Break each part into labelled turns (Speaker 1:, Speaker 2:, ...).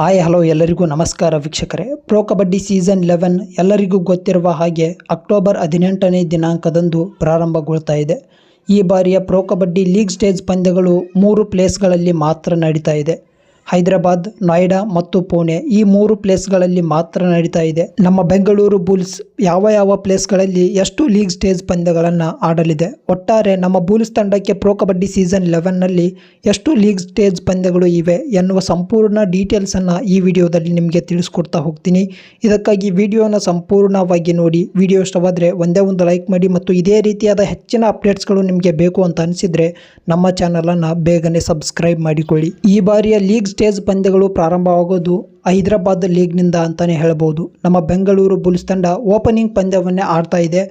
Speaker 1: Hi, hello ಎಲ್ಲರಿಗೂ ನಮಸ್ಕಾರ ವೀಕ್ಷಕರೇ. ಪ್ರೋ ಕಬಡ್ಡಿ ಸೀಸನ್ ಲೆವೆನ್ ಎಲ್ಲರಿಗೂ ಗೊತ್ತಿರುವ ಹಾಗೆ ಅಕ್ಟೋಬರ್ ಹದಿನೆಂಟನೇ ದಿನಾಂಕದಂದು ಪ್ರಾರಂಭಗೊಳ್ತಾ ಇದೆ. ಈ ಬಾರಿಯ ಪ್ರೋ ಕಬಡ್ಡಿ ಲೀಗ್ ಸ್ಟೇಜ್ ಪಂದ್ಯಗಳು ಮೂರು ಪ್ಲೇಸ್ಗಳಲ್ಲಿ ಮಾತ್ರ ನಡೀತಾ ಇದೆ. ಹೈದರಾಬಾದ್, ನೋಯ್ಡಾ ಮತ್ತು ಪುಣೆ ಈ ಮೂರು ಪ್ಲೇಸ್ಗಳಲ್ಲಿ ಮಾತ್ರ ನಡೀತಾ ಇದೆ. ನಮ್ಮ ಬೆಂಗಳೂರು ಬುಲ್ಸ್ ಯಾವ ಯಾವ ಪ್ಲೇಸ್ಗಳಲ್ಲಿ ಎಷ್ಟು ಲೀಗ್ ಸ್ಟೇಜ್ ಪಂದ್ಯಗಳನ್ನು ಆಡಲಿದೆ? ಒಟ್ಟಾರೆ ನಮ್ಮ ಬುಲ್ಸ್ ತಂಡಕ್ಕೆ ಪ್ರೊ ಕಬಡ್ಡಿ ಸೀಸನ್ ಲೆವೆನ್ನಲ್ಲಿ ಎಷ್ಟು ಲೀಗ್ ಸ್ಟೇಜ್ ಪಂದ್ಯಗಳು ಇವೆ ಎನ್ನುವ ಸಂಪೂರ್ಣ ಡೀಟೇಲ್ಸನ್ನು ಈ ವಿಡಿಯೋದಲ್ಲಿ ನಿಮಗೆ ತಿಳಿಸ್ಕೊಡ್ತಾ ಹೋಗ್ತೀನಿ. ಇದಕ್ಕಾಗಿ ವಿಡಿಯೋನ ಸಂಪೂರ್ಣವಾಗಿ ನೋಡಿ. ವಿಡಿಯೋ ಇಷ್ಟವಾದರೆ ಒಂದೇ ಒಂದು ಲೈಕ್ ಮಾಡಿ ಮತ್ತು ಇದೇ ರೀತಿಯಾದ ಹೆಚ್ಚಿನ ಅಪ್ಡೇಟ್ಸ್ಗಳು ನಿಮಗೆ ಬೇಕು ಅಂತ ಅನಿಸಿದರೆ ನಮ್ಮ ಚಾನಲನ್ನು ಬೇಗನೆ ಸಬ್ಸ್ಕ್ರೈಬ್ ಮಾಡಿಕೊಳ್ಳಿ. ಈ ಬಾರಿಯ ಲೀಗ್ ಸ್ಟೇಜ್ ಪಂದ್ಯಗಳು ಪ್ರಾರಂಭವಾಗೋದು ಹೈದರಾಬಾದ್ ಲೀಗ್ನಿಂದ ಅಂತಲೇ ಹೇಳ್ಬೋದು. ನಮ್ಮ ಬೆಂಗಳೂರು ಬುಲ್ಸ್ ತಂಡ ಓಪನಿಂಗ್ ಪಂದ್ಯವನ್ನೇ ಆಡ್ತಾ ಇದೆ.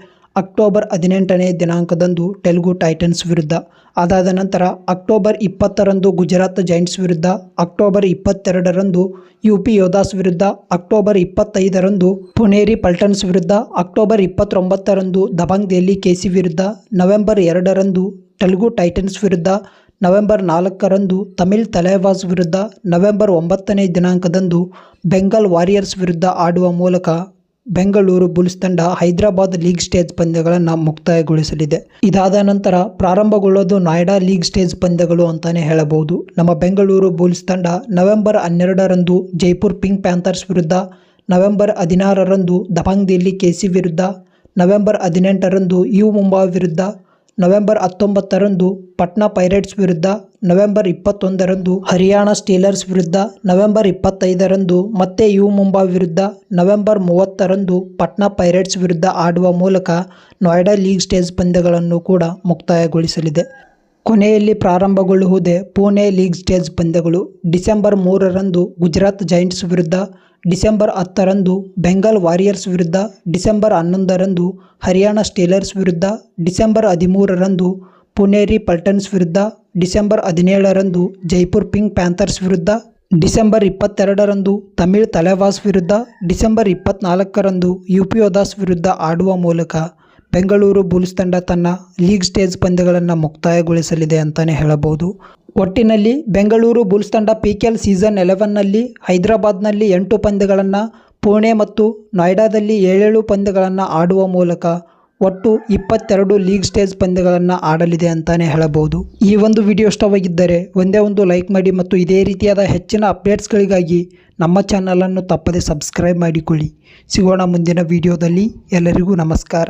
Speaker 1: ಅಕ್ಟೋಬರ್ ಹದಿನೆಂಟನೇ ದಿನಾಂಕದಂದು ತೆಲುಗು ಟೈಟನ್ಸ್ ವಿರುದ್ಧ. ಅದಾದ ನಂತರ ಅಕ್ಟೋಬರ್ ಇಪ್ಪತ್ತರಂದು ಗುಜರಾತ್ ಜೈಂಟ್ಸ್ ವಿರುದ್ಧ, ಅಕ್ಟೋಬರ್ ಇಪ್ಪತ್ತೆರಡರಂದು ಯು ಪಿ ಯೋಧಾಸ್ ವಿರುದ್ಧ, ಅಕ್ಟೋಬರ್ ಇಪ್ಪತ್ತೈದರಂದು ಪುಣೇರಿ ಪಲ್ಟನ್ಸ್ ವಿರುದ್ಧ, ಅಕ್ಟೋಬರ್ ಇಪ್ಪತ್ತೊಂಬತ್ತರಂದು ದಬಾಂಗ್ ದೆಹಲಿ ಕೆಸಿ ವಿರುದ್ಧ, ನವೆಂಬರ್ ಎರಡರಂದು ತೆಲುಗು ಟೈಟನ್ಸ್ ವಿರುದ್ಧ ನವೆಂಬರ್ ನಾಲ್ಕರಂದು ತಮಿಳ್ ತಲೆವಾಸ್ ವಿರುದ್ಧ ನವೆಂಬರ್ ಒಂಬತ್ತನೇ ದಿನಾಂಕದಂದು ಬೆಂಗಾಲ್ ವಾರಿಯರ್ಸ್ ವಿರುದ್ಧ ಆಡುವ ಮೂಲಕ ಬೆಂಗಳೂರು ಬುಲ್ಸ್ ತಂಡ ಹೈದರಾಬಾದ್ ಲೀಗ್ ಸ್ಟೇಜ್ ಪಂದ್ಯಗಳನ್ನು ಮುಕ್ತಾಯಗೊಳಿಸಲಿದೆ. ಇದಾದ ನಂತರ ಪ್ರಾರಂಭಗೊಳ್ಳೋದು ನಾಯ್ಡಾ ಲೀಗ್ ಸ್ಟೇಜ್ ಪಂದ್ಯಗಳು ಅಂತಾನೆ ಹೇಳಬಹುದು. ನಮ್ಮ ಬೆಂಗಳೂರು ಬುಲ್ಸ್ ತಂಡ ನವೆಂಬರ್ ಹನ್ನೆರಡರಂದು ಜೈಪುರ್ ಪಿಂಕ್ ಪ್ಯಾಂಥರ್ಸ್ ವಿರುದ್ಧ, ನವೆಂಬರ್ ಹದಿನಾರರಂದು ದಬಾಂಗ್ ದಿಲ್ಲಿ ಕೆಸಿ ವಿರುದ್ಧ, ನವೆಂಬರ್ ಹದಿನೆಂಟರಂದು ಯು ಮುಂಬಾ ವಿರುದ್ಧ ನವೆಂಬರ್ ಹತ್ತೊಂಬತ್ತರಂದು ಪಟ್ನಾ ಪೈರೇಟ್ಸ್ ವಿರುದ್ಧ, ನವೆಂಬರ್ ಇಪ್ಪತ್ತೊಂದರಂದು ಹರಿಯಾಣ ಸ್ಟೀಲರ್ಸ್ ವಿರುದ್ಧ, ನವೆಂಬರ್ ಇಪ್ಪತ್ತೈದರಂದು ಮತ್ತೆ ಯು ಮುಂಬಾ ವಿರುದ್ಧ, ನವೆಂಬರ್ ಮೂವತ್ತರಂದು ಪಟ್ನಾ ಪೈರೇಟ್ಸ್ ವಿರುದ್ಧ ಆಡುವ ಮೂಲಕ ನೋಯ್ಡಾ ಲೀಗ್ ಸ್ಟೇಜ್ ಪಂದ್ಯಗಳನ್ನು ಕೂಡ ಮುಕ್ತಾಯಗೊಳಿಸಲಿದೆ. ಕೊನೆಯಲ್ಲಿ ಪ್ರಾರಂಭಗೊಳ್ಳುವುದೇ ಪುಣೆ ಲೀಗ್ ಸ್ಟೇಜ್ ಪಂದ್ಯಗಳು. ಡಿಸೆಂಬರ್ ಮೂರರಂದು ಗುಜರಾತ್ ಜೈಂಟ್ಸ್ ವಿರುದ್ಧ ಡಿಸೆಂಬರ್ ಹತ್ತರಂದು ಬೆಂಗಾಲ್ ವಾರಿಯರ್ಸ್ ವಿರುದ್ಧ, ಡಿಸೆಂಬರ್ ಹನ್ನೊಂದರಂದು ಹರಿಯಾಣ ಸ್ಟೀಲರ್ಸ್ ವಿರುದ್ಧ, ಡಿಸೆಂಬರ್ ಹದಿಮೂರರಂದು ಪುಣೇರಿ ಪಲ್ಟನ್ಸ್ ವಿರುದ್ಧ, ಡಿಸೆಂಬರ್ ಹದಿನೇಳರಂದು ಜೈಪುರ್ ಪಿಂಕ್ ಪ್ಯಾಂಥರ್ಸ್ ವಿರುದ್ಧ, ಡಿಸೆಂಬರ್ ಇಪ್ಪತ್ತೆರಡರಂದು ತಮಿಳ್ ತಲೆವಾಸ್ ವಿರುದ್ಧ, ಡಿಸೆಂಬರ್ ಇಪ್ಪತ್ತ್ನಾಲ್ಕರಂದು ಯು ಪಿ ವಿರುದ್ಧ ಆಡುವ ಮೂಲಕ ಬೆಂಗಳೂರು ಬುಲ್ಸ್ ತಂಡ ತನ್ನ ಲೀಗ್ ಸ್ಟೇಜ್ ಪಂದ್ಯಗಳನ್ನು ಮುಕ್ತಾಯಗೊಳಿಸಲಿದೆ ಅಂತಲೇ ಹೇಳಬಹುದು. ಒಟ್ಟಿನಲ್ಲಿ ಬೆಂಗಳೂರು ಬುಲ್ಸ್ ತಂಡ ಪಿ ಕೆ ಎಲ್ ಸೀಸನ್ ಎಲೆವನ್ನಲ್ಲಿ ಹೈದರಾಬಾದ್ನಲ್ಲಿ ಎಂಟು ಪಂದ್ಯಗಳನ್ನು, ಪುಣೆ ಮತ್ತು ನೋಯ್ಡಾದಲ್ಲಿ ಏಳೇಳು ಪಂದ್ಯಗಳನ್ನು ಆಡುವ ಮೂಲಕ ಒಟ್ಟು ಇಪ್ಪತ್ತೆರಡು ಲೀಗ್ ಸ್ಟೇಜ್ ಪಂದ್ಯಗಳನ್ನು ಆಡಲಿದೆ ಅಂತಲೇ ಹೇಳಬಹುದು. ಈ ಒಂದು ವಿಡಿಯೋ ಇಷ್ಟವಾಗಿದ್ದರೆ ಒಂದೇ ಒಂದು ಲೈಕ್ ಮಾಡಿ ಮತ್ತು ಇದೇ ರೀತಿಯಾದ ಹೆಚ್ಚಿನ ಅಪ್ಡೇಟ್ಸ್ಗಳಿಗಾಗಿ ನಮ್ಮ ಚಾನಲನ್ನು ತಪ್ಪದೆ ಸಬ್ಸ್ಕ್ರೈಬ್ ಮಾಡಿಕೊಳ್ಳಿ. ಸಿಗೋಣ ಮುಂದಿನ ವಿಡಿಯೋದಲ್ಲಿ. ಎಲ್ಲರಿಗೂ ನಮಸ್ಕಾರ.